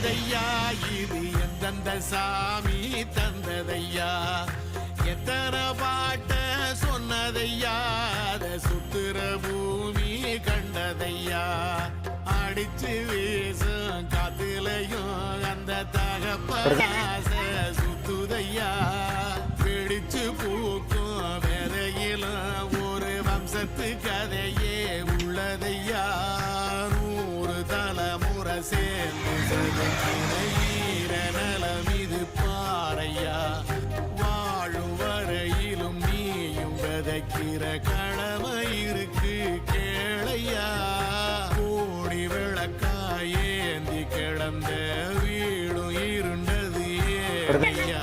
தந்ததையா? இது எந்தெந்த சாமி தந்ததையா? எத்தனை பாட்ட சொன்னதையா? அத சுத்துற பூமி கண்டதையா? அடிச்சு வீசும் காத்துலையும் அந்த தகப்பராச சுத்துதையா? பிடிச்சு பூக்கும் விதையிலும் ஒரு வம்சத்து கதையே உள்ளதையா? நூறு தலைமுறை சேர்ந்து செதுக்கின ஈர நலம் இது பாறையா வாழும் வரையிலும் நீயும் விதைக்கிற கடமை இருக்கு கேளையா. கோடி விளக்காய் ஏந்தி கிடந்த வீடும் இருண்டது ஏழையா